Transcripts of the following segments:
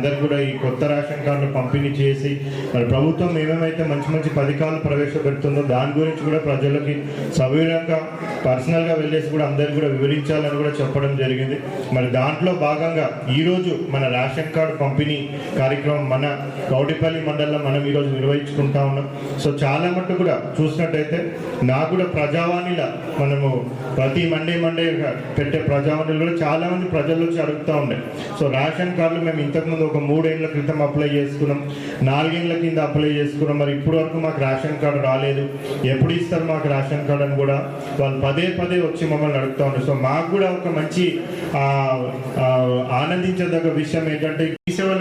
అందరు కూడా ఈ కొత్త రేషన్ కార్డును పంపిణీ చేసి మరి ప్రభుత్వం ఏమేమైతే మంచి మంచి పథకాలు ప్రవేశపెడుతుందో దాని గురించి కూడా ప్రజలకి సవివరంగా పర్సనల్గా వెళ్ళేసి కూడా అందరికి కూడా వివరించాలని కూడా చెప్పడం జరిగింది. మరి దాంట్లో భాగంగా ఈరోజు మన రేషన్ కార్డు పంపిణీ కార్యక్రమం మన కౌడిపల్లి మండలంలో మనం ఈరోజు నిర్వహించుకుంటా ఉన్నాం. సో చాలా మట్టు కూడా చూసినట్టయితే నాకు కూడా ప్రజావాణిలా మనము ప్రతి మండే మండే పెట్టే ప్రజావాణిలు కూడా చాలామంది ప్రజల నుంచి అడుగుతూ ఉండే. సో రేషన్ కార్డులు మేము ఇంతకుముందు ఒక మూడేళ్ళ క్రితం అప్లై చేసుకున్నాం. నాలుగేళ్ళ కింద అప్లై చేసుకున్నాం. మరి ఇప్పటి వరకు మాకు రేషన్ కార్డు రాలేదు. ఎప్పుడు ఇస్తారు మాకు రేషన్ కార్డు అని కూడా వాళ్ళు పదే పదే వచ్చి మమ్మల్ని అడుగుతూ ఉన్నారు. సో మాకు కూడా ఒక మంచి ఆ, ఆనందించదగ్గ విషయం ఏంటంటే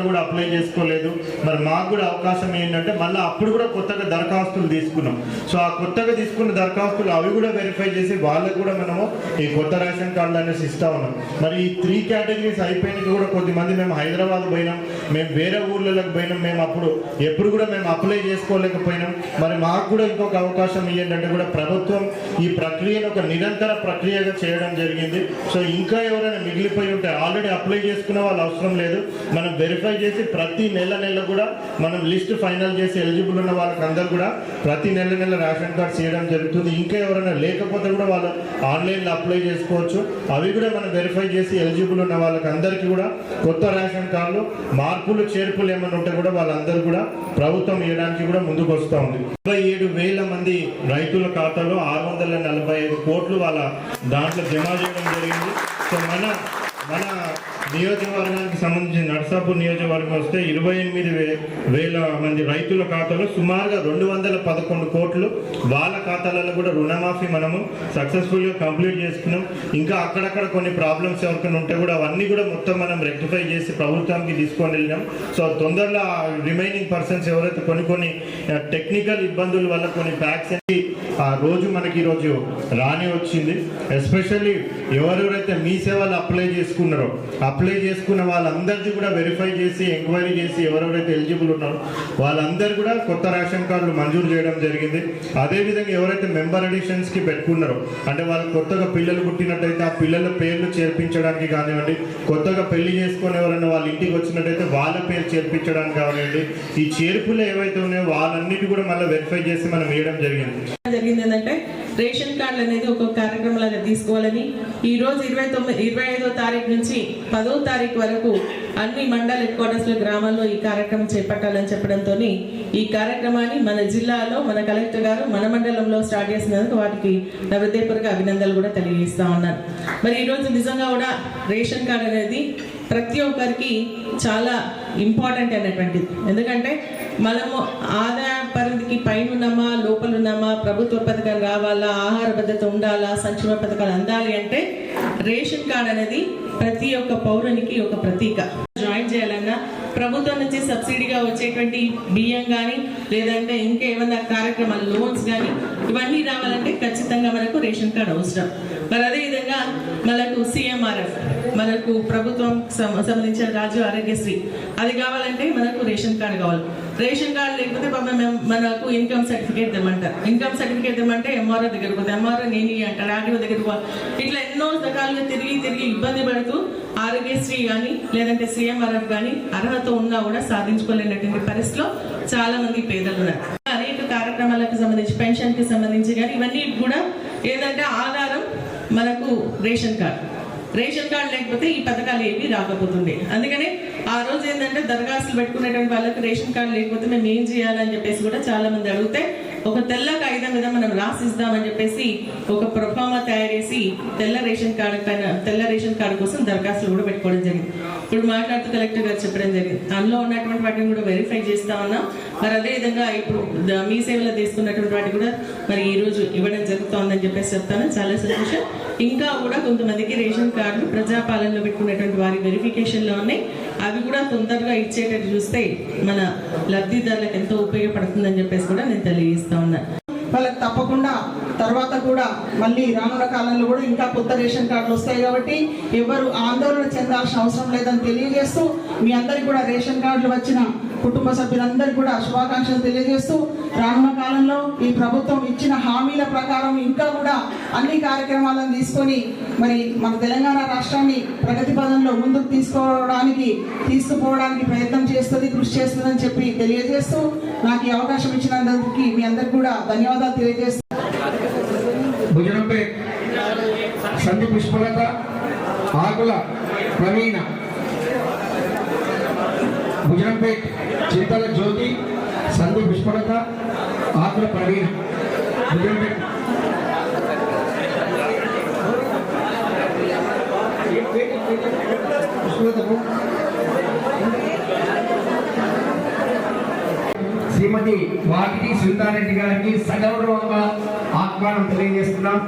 కూడా అప్లై చేసుకోలేదు. మరి మాకు కూడా అవకాశం ఏంటంటే మళ్ళీ అప్పుడు కూడా కొత్తగా దరఖాస్తులు తీసుకున్నాం. సో ఆ కొత్తగా తీసుకున్న దరఖాస్తులు అవి కూడా వెరిఫై చేసి వాళ్ళకు కూడా మనము ఈ కొత్త రేషన్ కార్డులు అనేసి ఇస్తా ఉన్నాం. మరి ఈ త్రీ కేటగిరీస్ అయిపోయినాక కూడా కొద్దిమంది మేము హైదరాబాద్ పోయినాం. మేము వేరే ఊర్లలోకి పోయినాం. మేము అప్పుడు ఎప్పుడు కూడా మేము అప్లై చేసుకోలేకపోయినాం. మరి మాకు కూడా ఇంకొక అవకాశం ఏంటంటే కూడా ప్రభుత్వం ఈ ప్రక్రియను ఒక నిరంతర ప్రక్రియగా చేయడం జరిగింది. సో ఇంకా ఎవరైనా మిగిలిపోయి ఉంటే ఆల్రెడీ అప్లై చేసుకున్న వాళ్ళు అవసరం లేదు. మనం వెరిఫై చేసి ప్రతి నెల నెల కూడా మనం లిస్ట్ ఫైనల్ చేసి ఎలిజిబుల్ ఉన్న వాళ్ళకి అందరు కూడా ప్రతి నెల నెల రేషన్ కార్డ్స్ చేయడం జరుగుతుంది. ఇంకా ఎవరైనా లేకపోతే కూడా వాళ్ళు ఆన్లైన్లో అప్లై చేసుకోవచ్చు. అవి కూడా మనం వెరిఫై చేసి ఎలిజిబుల్ ఉన్న వాళ్ళకి అందరికీ కూడా కొత్త రేషన్ కార్డులు మార్పులు చేర్పులు ఏమైనా ఉంటే కూడా వాళ్ళందరూ కూడా ప్రభుత్వం ఇవ్వడానికి కూడా ముందుకు వస్తూ ఉంది. ఇరవై ఏడు వేల మంది రైతుల ఖాతాలో ఆరు వందల నలభై ఐదు కోట్లు వాళ్ళ దాంట్లో జమ చేయడం జరిగింది. సో మన మన నియోజకవర్గానికి సంబంధించిన నర్సాపూర్ నియోజకవర్గం వస్తే ఇరవై ఎనిమిది వేల మంది రైతుల ఖాతాలో సుమారుగా రెండు వందల పదకొండు కోట్లు వాళ్ళ ఖాతాలలో కూడా రుణమాఫీ మనము సక్సెస్ఫుల్గా కంప్లీట్ చేసుకున్నాం. ఇంకా అక్కడక్కడ కొన్ని ప్రాబ్లమ్స్ ఎవరికైనా ఉంటే కూడా అవన్నీ కూడా మొత్తం మనం రెక్టిఫై చేసి ప్రభుత్వానికి తీసుకొని వెళ్ళినాం. సో తొందరలో రిమైనింగ్ పర్సన్స్ ఎవరైతే కొన్ని కొన్ని టెక్నికల్ ఇబ్బందుల వల్ల కొన్ని ప్యాక్స్ ఆ రోజు మనకి ఈరోజు రాని వచ్చింది. ఎస్పెషల్లీ ఎవరెవరైతే మీ సేవలు అప్లై చేసుకున్నారో అప్లై చేసుకున్న వాళ్ళందరిది కూడా వెరిఫై చేసి ఎంక్వైరీ చేసి ఎవరెవరైతే ఎలిజిబుల్ ఉన్నారో వాళ్ళందరూ కూడా కొత్త రేషన్ కార్డులు మంజూరు చేయడం జరిగింది. అదేవిధంగా ఎవరైతే మెంబర్ అడిషన్స్కి పెట్టుకున్నారో అంటే వాళ్ళకి కొత్తగా పిల్లలు పుట్టినట్టయితే ఆ పిల్లల పేర్లు చేర్పించడానికి కానివ్వండి కొత్తగా పెళ్ళి చేసుకొని ఎవరైనా వాళ్ళ ఇంటికి వచ్చినట్టయితే వాళ్ళ పేరు చేర్పించడానికి కానివ్వండి ఈ చేర్పులు ఏవైతే ఉన్నాయో వాళ్ళన్నిటి కూడా మళ్ళీ వెరిఫై చేసి మనం వేయడం జరిగింది. జరిగింది ఏంటంటే రేషన్ కార్డులు అనేది ఒక కార్యక్రమం లాగా తీసుకోవాలని ఈ రోజు ఇరవై తొమ్మిది ఇరవై ఐదో తారీఖు నుంచి పదో తారీఖు వరకు అన్ని మండల హెడ్ క్వార్టర్స్ గ్రామాల్లో ఈ కార్యక్రమం చేపట్టాలని చెప్పడంతో ఈ కార్యక్రమాన్ని మన జిల్లాలో మన కలెక్టర్ గారు మన మండలంలో స్టార్ట్ చేసినందుకు వాటికి నా హృదయపూర్వక అభినందనలు కూడా తెలియజేస్తా ఉన్నాను. మరి ఈ రోజు నిజంగా కూడా రేషన్ కార్డు అనేది ప్రతి ఒక్కరికి చాలా ఇంపార్టెంట్ అనేటువంటిది ఎందుకంటే మనము ఆదాయ పరిధికి పైన ఉన్నామా లోపల ఉన్నామా ప్రభుత్వ పథకం రావాలా ఆహార భద్రత ఉండాలా సంక్షేమ పథకాలు అందాలి అంటే రేషన్ కార్డ్ అనేది ప్రతి ఒక్క పౌరునికి ఒక ప్రతీక. చేయాలన్నా ప్రభుత్వం నుంచి సబ్సిడీగా వచ్చేటువంటి బియ్యం కానీ లేదంటే ఇంకా ఏమైనా కార్యక్రమాలు లోన్స్ కానీ ఇవన్నీ రావాలంటే ఖచ్చితంగా మనకు రేషన్ కార్డు అవసరం. మరి అదేవిధంగా మనకు సిఎంఆర్ఎఫ్ మనకు ప్రభుత్వం సంబంధించిన రాజు ఆరోగ్యశ్రీ అది కావాలంటే మనకు రేషన్ కార్డు కావాలి. రేషన్ కార్డు లేకపోతే పాపం మనకు ఇన్కమ్ సర్టిఫికేట్ తెమ్మంటారు. ఇన్కమ్ సర్టిఫికేట్ తెమ్మంటే ఎంఆర్ఓ దగ్గరకు పోతే ఎంఆర్ఓ నేను అంటారు ఆర్టీఓ దగ్గరకు పో. ఇట్లా ఎన్నో రకాలుగా తిరిగి తిరిగి ఇబ్బంది పడుతూ ఆరోగ్యశ్రీ కానీ లేదంటే సీఎంఆర్ఎఫ్ కానీ అర్హత ఉన్నా కూడా సాధించుకోలేనటువంటి పరిస్థితిలో చాలా మంది పేదలు ఉన్నారు. అనేక కార్యక్రమాలకు సంబంధించి పెన్షన్కి సంబంధించి కానీ ఇవన్నీ కూడా ఏదంటే ఆధారం మనకు రేషన్ కార్డు. రేషన్ కార్డు లేకపోతే ఈ పథకాలు ఏవి రాకపోతుండే. అందుకనే ఆ రోజు ఏంటంటే దరఖాస్తులు పెట్టుకునేటువంటి వాళ్ళకి రేషన్ కార్డు లేకపోతే మేము ఏం చేయాలని చెప్పేసి కూడా చాలా మంది అడిగితే ఒక తెల్ల కాగితం మీద మనం రాసిస్తామని చెప్పేసి ఒక ప్రొఫామా తయారు చేసి తెల్ల రేషన్ కార్డు పైన తెల్ల రేషన్ కార్డు కోసం దరఖాస్తులు కూడా పెట్టుకోవడం జరిగింది. ఇప్పుడు మాట్లాడుతూ కలెక్టర్ గారు చెప్పడం జరిగింది. అందులో ఉన్నటువంటి వాటిని కూడా వెరిఫై చేస్తా ఉన్నాం. మరి అదే విధంగా ఇప్పుడు మీ సేవలో తీసుకున్నటువంటి వాటి కూడా మరి ఈ రోజు ఇవ్వడం జరుగుతోందని చెప్పేసి చెప్తాను. చాలా సంతోషం. ఇంకా కూడా కొంతమందికి రేషన్ కార్డులు ప్రజాపాలనలో పెట్టుకున్నటువంటి వారి వెరిఫికేషన్లో ఉన్నాయి. అవి కూడా తొందరగా ఇచ్చేటట్టు చూస్తే మన లబ్ధిదారులకు ఎంతో ఉపయోగపడుతుందని చెప్పేసి కూడా నేను తెలియజేస్తా ఉన్నాను వాళ్ళకి తప్పకుండా తర్వాత కూడా మళ్ళీ రానున్న కాలంలో కూడా ఇంకా కొత్త రేషన్ కార్డులు వస్తాయి కాబట్టి ఎవరు ఆందోళన చెందాల్సిన అవసరం లేదని తెలియజేస్తూ మీ అందరికి కూడా రేషన్ కార్డులు వచ్చిన కుటుంబ సభ్యులందరికీ కూడా శుభాకాంక్షలు తెలియజేస్తూ రానున్న కాలంలో ఈ ప్రభుత్వం ఇచ్చిన హామీల ప్రకారం ఇంకా కూడా అన్ని కార్యక్రమాలను తీసుకొని మరి మన తెలంగాణ రాష్ట్రాన్ని ప్రగతి పదంలో ముందుకు తీసుకోవడానికి తీసుకుపోవడానికి ప్రయత్నం చేస్తుంది కృషి చేస్తుందని చెప్పి తెలియజేస్తూ నాకు ఈ అవకాశం ఇచ్చినందుకు మీ అందరికీ కూడా ధన్యవాదాలు తెలియజేస్తూ భుజనంపేట్ సంధి పుష్పలత ఆకుల ప్రవీణ భుజనంపేట్ చింతల జ్యోతి సంధి పుష్పలత ఆకుల ప్రవీణ. భుజనంపేట్ శ్రీమతి వాకిటి సుల్తారెడ్డి గారికి సగౌరవంగా ఆహ్వానం తెలియజేస్తున్నాం.